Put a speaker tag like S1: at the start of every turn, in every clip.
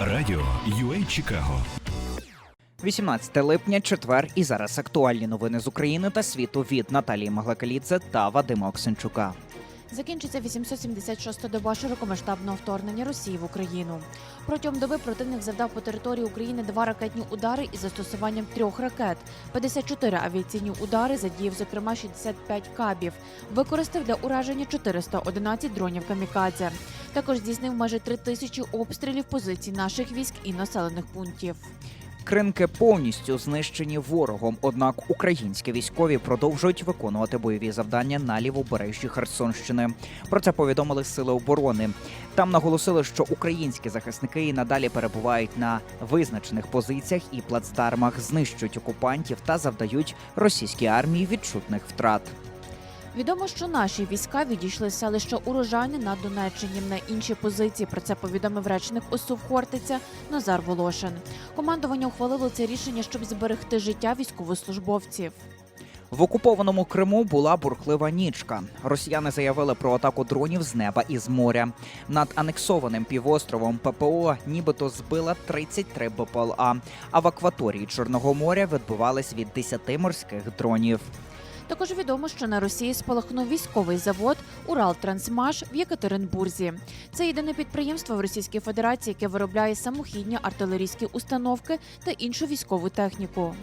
S1: Радіо UA Чикаго
S2: 18 липня, четвер, і зараз актуальні новини з України та світу від Наталії Маглакалідзе та Вадима Оксенчука.
S3: Закінчиться 876-та доба широкомасштабного вторгнення Росії в Україну. Протягом доби противник завдав по території України два ракетні удари із застосуванням трьох ракет, 54 авіаційні удари, задіяв зокрема 65 кабів, використав для ураження 411 дронів камікадзе. Також здійснив майже 3 тисячі обстрілів позицій наших військ і населених пунктів.
S2: Кринки повністю знищені ворогом, однак українські військові продовжують виконувати бойові завдання на лівобережжі Херсонщини. Про це повідомили сили оборони. Там наголосили, що українські захисники і надалі перебувають на визначених позиціях і плацдармах, знищують окупантів та завдають російській армії відчутних втрат.
S3: Відомо, що наші війська відійшли з селища Урожайне на Донеччині на інші позиції. Про це повідомив речник ОСУВ Хортиця Назар Волошин. Командування ухвалило це рішення, щоб зберегти життя військовослужбовців.
S2: В окупованому Криму була бурхлива нічка. Росіяни заявили про атаку дронів з неба і з моря. Над анексованим півостровом ППО нібито збила 33 БПЛА. А в акваторії Чорного моря відбувались від 10 морських дронів.
S3: Також відомо, що на Росії спалахнув військовий завод Уралтрансмаш в Єкатеринбурзі. Це єдине підприємство в Російській Федерації, яке виробляє самохідні артилерійські установки та іншу військову техніку.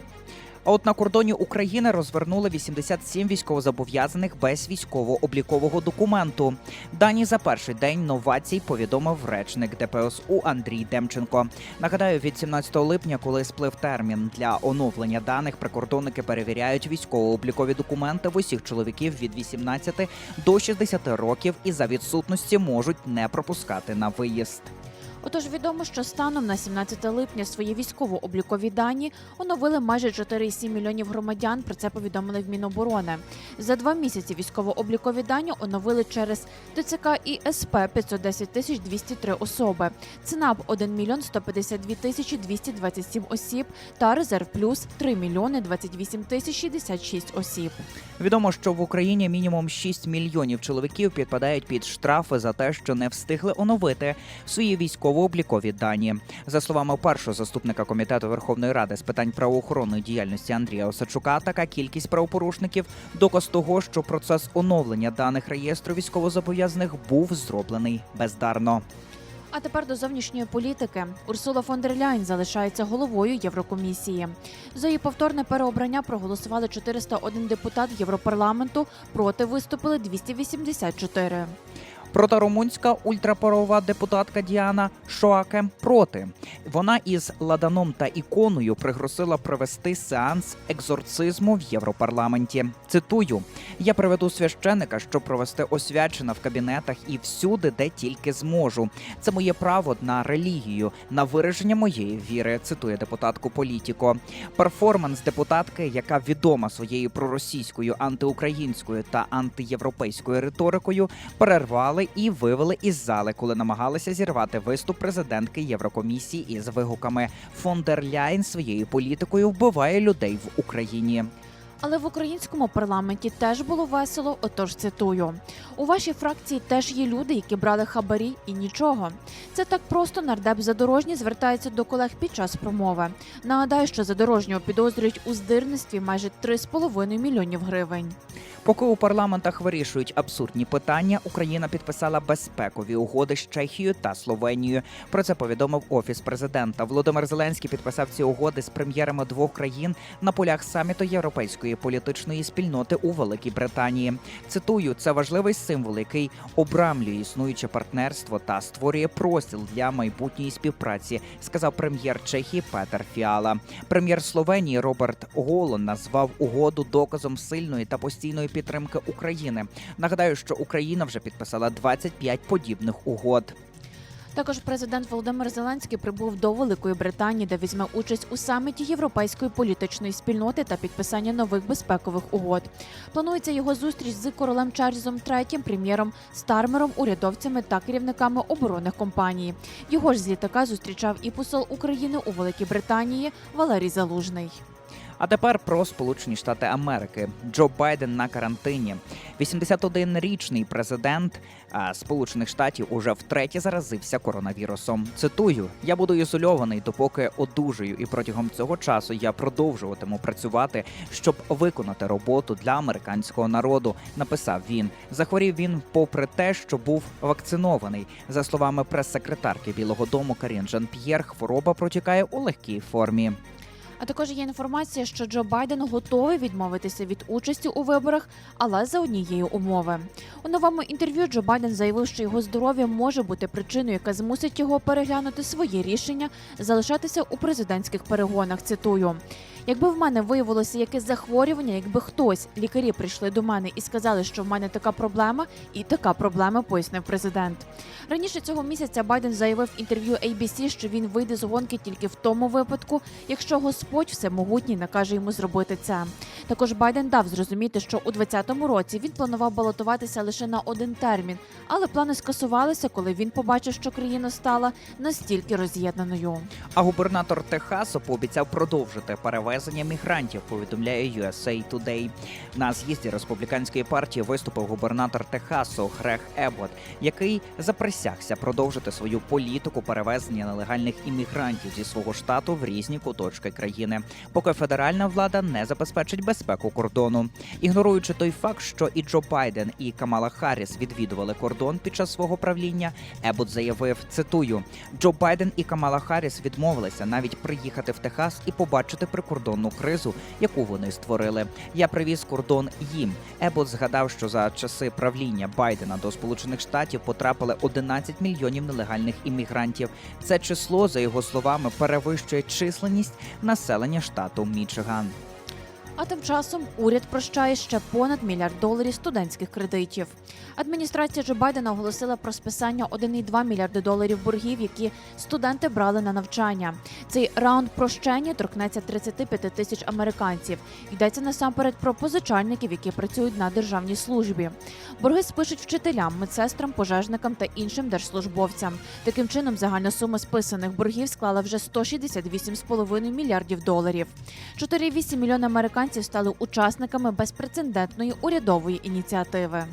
S2: А от на кордоні України розвернули 87 військовозобов'язаних без військово-облікового документу. Дані за перший день новацій повідомив речник ДПСУ Андрій Демченко. Нагадаю, від 17 липня, коли сплив термін для оновлення даних, прикордонники перевіряють військово-облікові документи в усіх чоловіків від 18 до 60 років і за відсутності можуть не пропускати на виїзд.
S3: Отож, відомо, що станом на 17 липня свої військово-облікові дані оновили майже 4,7 мільйонів громадян. Про це повідомили в Міноборони. За два місяці військово-облікові дані оновили через ТЦК і СП 510 тисяч 203 особи, ЦНАП 1 мільйон 152 тисячі 227 осіб та Резерв Плюс 3 мільйони 28 тисяч 66 осіб.
S2: Відомо, що в Україні мінімум 6 мільйонів чоловіків підпадають під штрафи за те, що не встигли оновити свої військово-облікові дані. За словами першого заступника комітету Верховної Ради з питань правоохоронної діяльності Андрія Осадчука, така кількість правопорушників доказ того, що процес оновлення даних реєстру військовозобов'язаних був зроблений бездарно.
S3: А тепер до зовнішньої політики. Урсула фон дер Ляйн залишається головою Єврокомісії. За її повторне переобрання проголосували 401 депутат Європарламенту. Проти виступили 284.
S2: Проторумунська ультраправова депутатка Діана Шоаке проти. Вона із ладаном та іконою пригрозила провести сеанс екзорцизму в Європарламенті. Цитую: я приведу священика, щоб провести освячена в кабінетах і всюди, де тільки зможу. Це моє право на релігію, на вираження моєї віри. Цитує депутатку Політіко. Перформанс депутатки, яка відома своєю проросійською, антиукраїнською та антиєвропейською риторикою, перервали і вивели із зали, коли намагалися зірвати виступ президентки Єврокомісії із вигуками «Фон своєю політикою вбиває людей в Україні.
S3: Але в українському парламенті теж було весело. Отож цитую: у вашій фракції теж є люди, які брали хабарі і нічого. Це так просто нардеп задорожній звертається до колег під час промови. Нагадаю, що задорожнього підозрюють у здирництві майже 3,5 мільйонів гривень.
S2: Поки у парламентах вирішують абсурдні питання, Україна підписала безпекові угоди з Чехією та Словенією. Про це повідомив офіс президента. Володимир Зеленський підписав ці угоди з прем'єрами двох країн на полях саміту європейської політичної спільноти у Великій Британії. Цитую, це важливий символ, який обрамлює існуюче партнерство та створює простір для майбутньої співпраці, сказав прем'єр Чехії Петер Фіала. Прем'єр Словенії Роберт Голон назвав угоду доказом сильної та постійної підтримки України. Нагадаю, що Україна вже підписала 25 подібних угод.
S3: Також президент Володимир Зеленський прибув до Великої Британії, де візьме участь у саміті європейської політичної спільноти та підписання нових безпекових угод. Планується його зустріч з королем Чарльзом III, прем'єром Стармером, урядовцями та керівниками оборонних компаній. Його ж з літака зустрічав і посол України у Великій Британії Валерій Залужний.
S2: А тепер про Сполучені Штати Америки. Джо Байден на карантині. 81-річний президент Сполучених Штатів уже втретє заразився коронавірусом. Цитую: я буду ізольований, допоки одужаю, і протягом цього часу я продовжуватиму працювати, щоб виконати роботу для американського народу. Написав він. Захворів він, попри те, що був вакцинований. За словами прес-секретарки Білого Дому Карін Жан П'єр, хвороба протікає у легкій формі.
S3: А також є інформація, що Джо Байден готовий відмовитися від участі у виборах, але за однієї умови. У новому інтерв'ю Джо Байден заявив, що його здоров'я може бути причиною, яка змусить його переглянути своє рішення залишатися у президентських перегонах. Цитую. Якби в мене виявилося якесь захворювання, якби хтось лікарі прийшли до мене і сказали, що в мене така проблема, і така проблема, пояснив президент. Раніше цього місяця Байден заявив інтерв'ю ABC, що він вийде з гонки тільки в тому випадку, якщо Господь всемогутній накаже йому зробити це. Також Байден дав зрозуміти, що у 2020 році він планував балотуватися лише на один термін, але плани скасувалися, коли він побачив, що країна стала настільки роз'єднаною.
S2: А губернатор Техасу пообіцяв продовжити перевезення мігрантів. Повідомляє USA Today. На з'їзді республіканської партії виступив губернатор Техасу Грег Ебот, який заприсягся продовжити свою політику перевезення нелегальних іммігрантів зі свого штату в різні куточки країни, поки федеральна влада не забезпечить безпеку кордону. Ігноруючи той факт, що і Джо Байден, і Камала Харріс відвідували кордон під час свого правління, Ебот заявив: цитую: Джо Байден і Камала Харріс відмовилися навіть приїхати в Техас і побачити прикордонну кризу, яку вони створили. Я привіз кордон їм. Ебот згадав, що за часи правління Байдена до Сполучених Штатів потрапили 11 мільйонів нелегальних іммігрантів. Це число, за його словами, перевищує численність населення штату Мічиган.
S3: А тим часом уряд прощає ще понад мільярд доларів студентських кредитів. Адміністрація Джо Байдена оголосила про списання 1,2 мільярди доларів боргів, які студенти брали на навчання. Цей раунд прощення торкнеться 35 тисяч американців. Йдеться насамперед про позичальників, які працюють на державній службі. Борги спишуть вчителям, медсестрам, пожежникам та іншим держслужбовцям. Таким чином, загальна сума списаних боргів склала вже 168,5 мільярдів доларів. 4,8 мільйона американців стали учасниками безпрецедентної урядової ініціативи.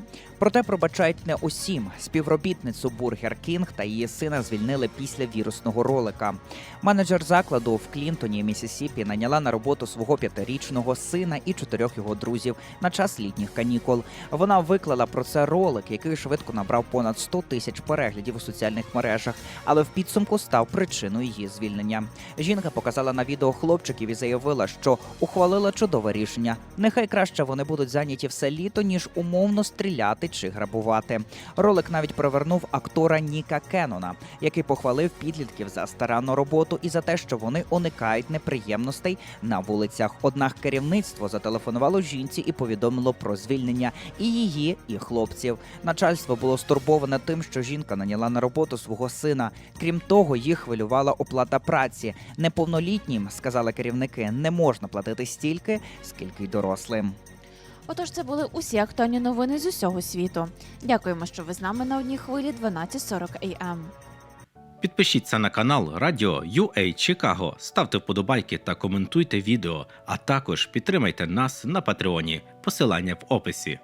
S2: Проте пробачають не усім. Співробітницю Бургер Кінг та її сина звільнили після вірусного ролика. Менеджер закладу в Клінтоні, Місісіпі, наняла на роботу свого п'ятирічного сина і чотирьох його друзів на час літніх канікул. Вона виклала про це ролик, який швидко набрав понад 100 тисяч переглядів у соціальних мережах, але в підсумку став причиною її звільнення. Жінка показала на відео хлопчиків і заявила, що ухвалила чудове рішення. Нехай краще вони будуть зайняті все літо, ніж умовно стріляти чи грабувати. Ролик навіть привернув актора Ніка Кеннона, який похвалив підлітків за старанну роботу і за те, що вони уникають неприємностей на вулицях. Однак керівництво зателефонувало жінці і повідомило про звільнення і її, і хлопців. Начальство було стурбоване тим, що жінка наняла на роботу свого сина. Крім того, їх хвилювала оплата праці. Неповнолітнім, сказали керівники, не можна платити стільки, скільки й дорослим.
S3: Отож, це були усі актуальні новини з усього світу. Дякуємо, що ви з нами на одній хвилі 12.40 AM.
S4: Підпишіться на канал Радіо UA Чикаго, ставте вподобайки та коментуйте відео, а також підтримайте нас на Патреоні. Посилання в описі.